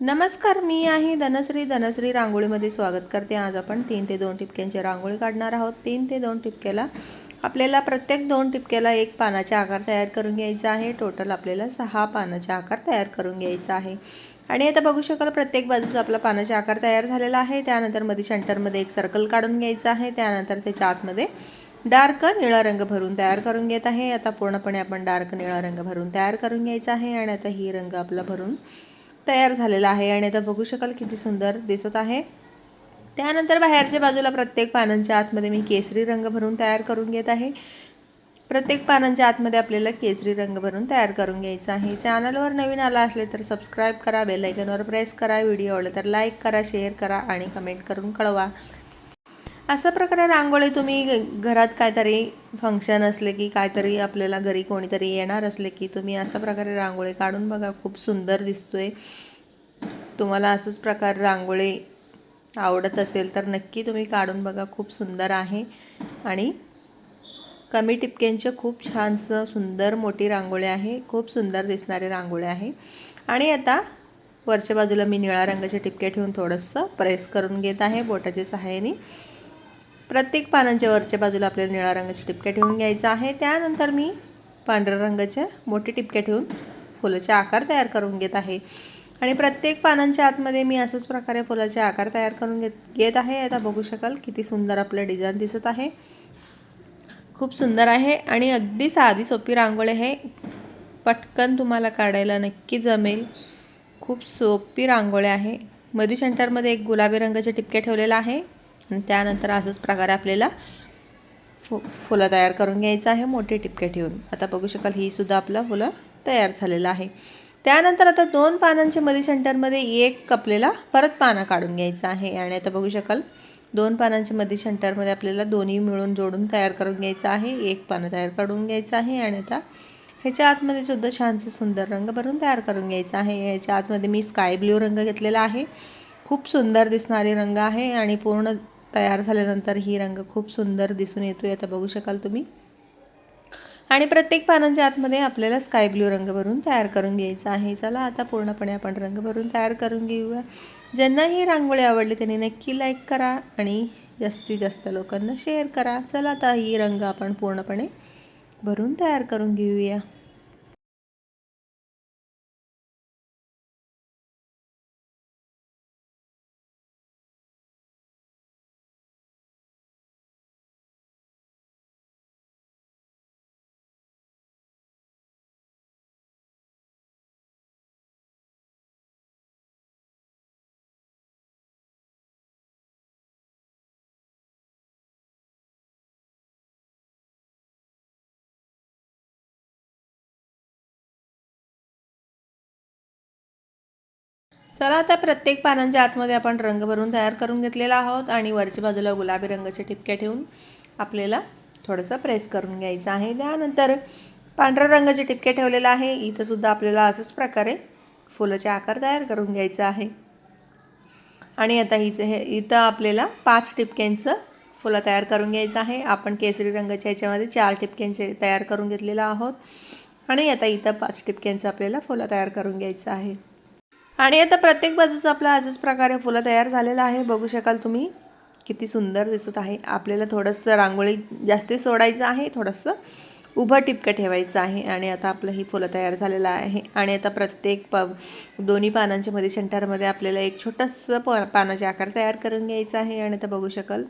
नमस्कार मी आहे धनश्री. धनश्री रांगोळीमध्ये स्वागत करते. आज आपण तीन ते दोन टिपक्यांची रांगोळी काढणार आहोत. तीन ते दोन टिपक्याला आपल्याला प्रत्येक दोन टिपक्याला एक पानाचा आकार तयार करून घ्यायचा आहे. टोटल आपल्याला सहा पानाचा आकार तयार करून घ्यायचा आहे. आणि आता बघू शकाल प्रत्येक बाजूचा आपला पानाचा आकार तयार झालेला आहे. त्यानंतरमध्ये सेंटरमध्ये एक सर्कल काढून घ्यायचं आहे. त्यानंतर त्याच्या आतमध्ये डार्क निळा रंग भरून तयार करून घेत आहे. आता पूर्णपणे आपण डार्क निळा रंग भरून तयार करून घ्यायचा आहे. आणि आता ही रंग आपला भरून तयार झालेला आहे आणि आता बघू शकाल किती सुंदर दिसत आहे. त्यानंतर बाहेरच्या बाजूला प्रत्येक पानांच्या आतमध्ये मी केसरी रंग भरून तयार करून घेत आहे. प्रत्येक पानांच्या आतमध्ये आपल्याला केसरी रंग भरून तयार करून घ्यायचा आहे. चॅनलवर नवीन आला असले तर सबस्क्राईब करा बेलायकनवर प्रेस करा व्हिडिओ आवडला तर लाईक करा शेअर करा आणि कमेंट करून कळवा. अशा प्रकारे रांगोळी तुम्ही घरात काहीतरी फंक्शन असले की काहीतरी आपल्याला घरी कोणीतरी येणार असले की तुम्ही अशा प्रकारे रांगोळी काढून बघा. खूप सुंदर दिसतोय. तुम्हाला असंच प्रकार रांगोळी आवडत असेल तर नक्की तुम्ही काढून बघा. खूप सुंदर आहे. आणि कमी टिपक्यांचे खूप छानसं सुंदर मोठी रांगोळी आहे. खूप सुंदर दिसणारी रांगोळी आहे. आणि आता वरच्या बाजूला मी निळ्या रंगाचे टिपके ठेवून थोडंसं प्रेस करून घेत आहे बोटाच्या सहाय्याने. प्रत्येक पानांच्या वरच्या बाजूला आपल्याला निळ्या रंगाचे टिपक्या ठेवून घ्यायचं आहे. त्यानंतर मी पांढऱ्या रंगाचे मोठे टिपक्या ठेवून फुलाचे आकार तयार करून घेत आहे. आणि प्रत्येक पानांच्या आतमध्ये मी असंच प्रकारे फुलाचे आकार तयार करून घेत घेत आहे. आता बघू शकाल किती सुंदर आपलं डिझाईन दिसत आहे. खूप सुंदर आहे आणि अगदी साधी सोपी रांगोळी आहे. पटकन तुम्हाला काढायला नक्की जमेल. खूप सोपी रांगोळी आहे. मधी सेंटरमध्ये एक गुलाबी रंगाचे टिपक्या ठेवलेला आहे. आणि त्यानंतर असंच प्रकारे आपल्याला फु फुलं तयार करून घ्यायचं आहे मोठे टिपके ठेवून. आता बघू शकाल ही सुद्धा आपला फुलं तयार झालेलं आहे. त्यानंतर आता दोन पानांच्या मध्ये शंटरमध्ये एक आपल्याला परत पानं काढून घ्यायचं आहे. आणि आता बघू शकाल दोन पानांच्या मध्ये शंटरमध्ये आपल्याला दोन्ही मिळून जोडून तयार करून घ्यायचं आहे. एक पानं तयार करून घ्यायचं आहे आणि आता ह्याच्या आतमध्ये सुद्धा छानसे सुंदर रंग भरून तयार करून घ्यायचा आहे. ह्याच्या आतमध्ये मी स्काय ब्ल्यू रंग घेतलेला आहे. खूप सुंदर दिसणारे रंग आहे आणि पूर्ण तयार झाल्यानंतर ही रंग खूप सुंदर दिसून येतोय. आता बघू शकाल तुम्ही. आणि प्रत्येक पानांच्या आतमध्ये आपल्याला स्काय ब्ल्यू रंग भरून तयार करून घ्यायचा आहे. चला आता पूर्णपणे आपण रंग भरून तयार करून घेऊया. ज्यांना ही रांगोळी आवडली त्यांनी नक्की लाईक करा आणि जास्तीत जास्त लोकांना शेअर करा. चला आता ही रंग आपण पूर्णपणे भरून तयार करून घेऊया. चला आता प्रत्येक पानांच्या आतमध्ये आपण रंग भरून तयार करून घेतलेला आहोत आणि वरच्या बाजूला गुलाबी रंगाचे ठिपके ठेवून आपल्याला थोडंसं प्रेस करून घ्यायचं आहे. त्यानंतर पांढऱ्या रंगाचे टिपके ठेवलेलं आहे. इथंसुद्धा आपल्याला असंच प्रकारे फुलाचे आकार तयार करून घ्यायचं आहे. आणि आता हिचं हे इथं आपल्याला पाच टिपक्यांचं फुलं तयार करून घ्यायचं आहे. आपण केसरी रंगाच्या ह्याच्यामध्ये चार टिपक्यांचे तयार करून घेतलेलं आहोत. आणि आता इथं पाच टिपक्यांचं आपल्याला फुलं तयार करून घ्यायचं आहे. आणि आता प्रत्येक बाजूचं आपलं अशाच प्रकारे फुलं तयार झालेलं आहे. बघू शकाल तुम्ही. किती सुंदर दिसत आहे. आपल्याला थोडंसं रांगोळी जास्ती सोडायचं आहे. थोडंसं उभं टिपकं ठेवायचं आहे. आणि आता आपलं ही फुलं तयार झालेलं आहे. आणि आता प्रत्येक प दोन्ही पानांच्या मध्ये सेंटरमध्ये आपल्याला एक छोटंसं प पानाचे आकार तयार करून घ्यायचं आहे. आणि आता बघू शकाल.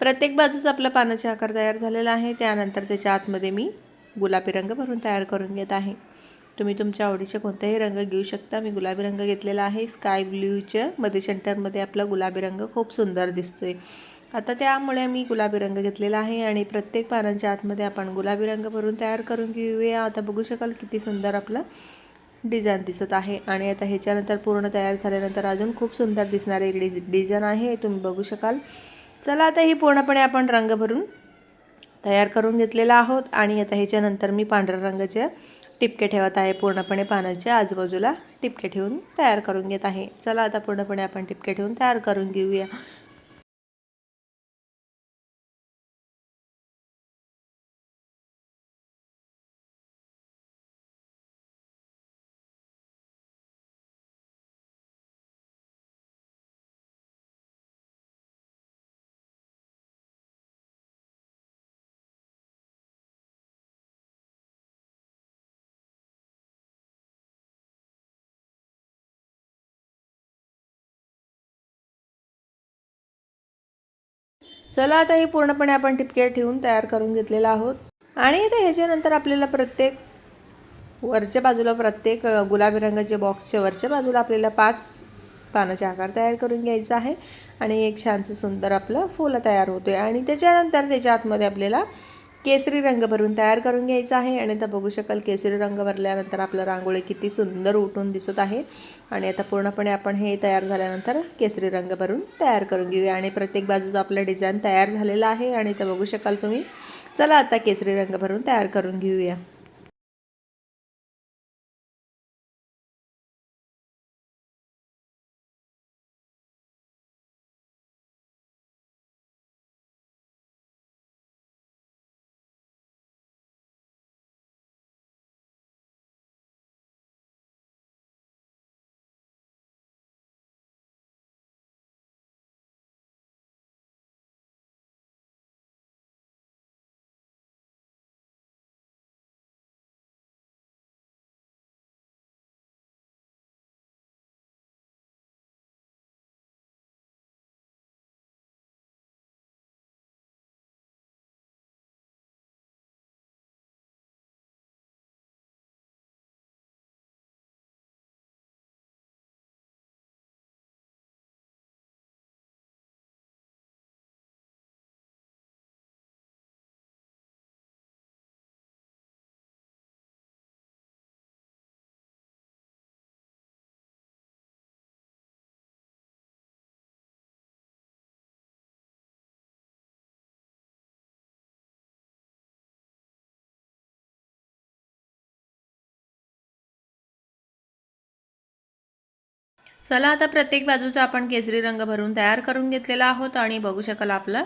प्रत्येक बाजूचं आपलं पानाचे आकार तयार झालेला आहे. त्यानंतर त्याच्या आतमध्ये मी गुलाबी रंग भरून तयार करून घेत आहे. तुम्ही तुमच्या आवडीचे कोणताही रंग घेऊ शकता. मी गुलाबी रंग घेतलेला आहे. स्काय ब्ल्यूच्या मध्ये सेंटरमध्ये आपला गुलाबी रंग खूप सुंदर दिसतोय. आता त्यामुळे मी गुलाबी रंग घेतलेला आहे आणि प्रत्येक पानांच्या आतमध्ये आपण गुलाबी रंग भरून तयार करून घेऊया. आता बघू शकाल किती सुंदर आपलं डिझाईन दिसत आहे. आणि आता ह्याच्यानंतर पूर्ण तयार झाल्यानंतर अजून खूप सुंदर दिसणारी डिज डिझाईन आहे. तुम्ही बघू शकाल. चला आता ही पूर्णपणे आपण रंग भरून तयार करून घेतलेला आहोत. आणि आता ह्याच्यानंतर मी पांढऱ्या रंगाच्या टिपके ठेवत आहे. पूर्णपणे पानाच्या आजूबाजूला टिपके ठेवून तयार करून घेत आहे. चला आता पूर्णपणे आपण टिपके ठेवून तयार करून घेऊया. चला आता हे पूर्णपणे आपण टिपके ठेवून तयार करून घेतलेलं आहोत. आणि आता ह्याच्यानंतर आपल्याला प्रत्येक वरच्या बाजूला प्रत्येक गुलाबी रंगाच्या बॉक्सच्या वरच्या बाजूला आपल्याला पाच पानाचे आकार तयार करून घ्यायचा आहे. आणि एक छानसं सुंदर आपलं फुलं तयार होते आणि त्याच्यानंतर त्याच्या आतमध्ये आपल्याला केसरी रंग भरून तयार करून घ्यायचा आहे. आणि आता बघू शकाल केसरी रंग भरल्यानंतर आपलं रांगोळी किती सुंदर उठून दिसत आहे. आणि आता पूर्णपणे आपण हे तयार झाल्यानंतर केसरी रंग भरून तयार करून घेऊया. आणि प्रत्येक बाजूचं आपलं डिझाईन तयार झालेलं आहे. आणि ते बघू शकाल तुम्ही. चला आता केसरी रंग भरून तयार करून घेऊया. चला आता प्रत्येक बाजूचा आपण केसरी रंग भरून तयार करून घेतलेला आहोत आणि बघू शकाल आपलं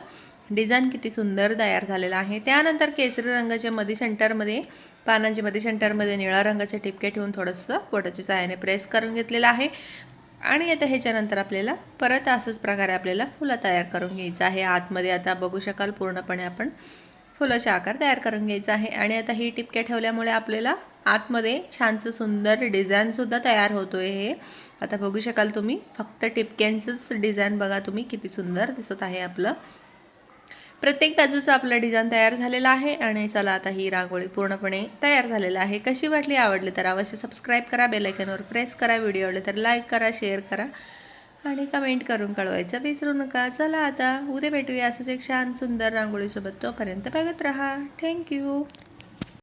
डिझाईन किती सुंदर तयार झालेलं आहे. त्यानंतर केसरी रंगाच्या मध्ये सेंटरमध्ये पानांच्या मध्ये सेंटरमध्ये निळा रंगाचे ठिपके ठेवून थोडंसं बोटाच्या सहाय्याने प्रेस करून घेतलेलं आहे. आणि आता ह्याच्यानंतर आपल्याला परत असंच प्रकारे आपल्याला फुलं तयार करून घ्यायचं आहे. आतमध्ये आता बघू शकाल पूर्णपणे आपण फुलाचा आकार तयार करून घ्यायचा आहे. आणि आता ही टिपक्या ठेवल्यामुळे आपल्याला आतमध्ये छानसं सुंदर डिझाईनसुद्धा तयार होतो आहे हे. आता बघू शकाल तुम्ही फक्त टिपक्यांचंच डिझाईन बघा तुम्ही किती सुंदर दिसत आहे आपलं. प्रत्येक बाजूचं आपलं डिझाईन तयार झालेलं आहे आणि चला आता ही रांगोळी पूर्णपणे तयार झालेलं आहे. कशी वाटली आवडली तर अवश्य सबस्क्राईब करा बेलायकनवर प्रेस करा व्हिडिओ आवडले तर लाईक करा शेअर करा आणि कमेंट करून कळवायचं विसरू नका. चला आता उद्या भेटूया असंच एक छान सुंदर रांगोळीसोबत. तोपर्यंत बघत राहा. थँक्यू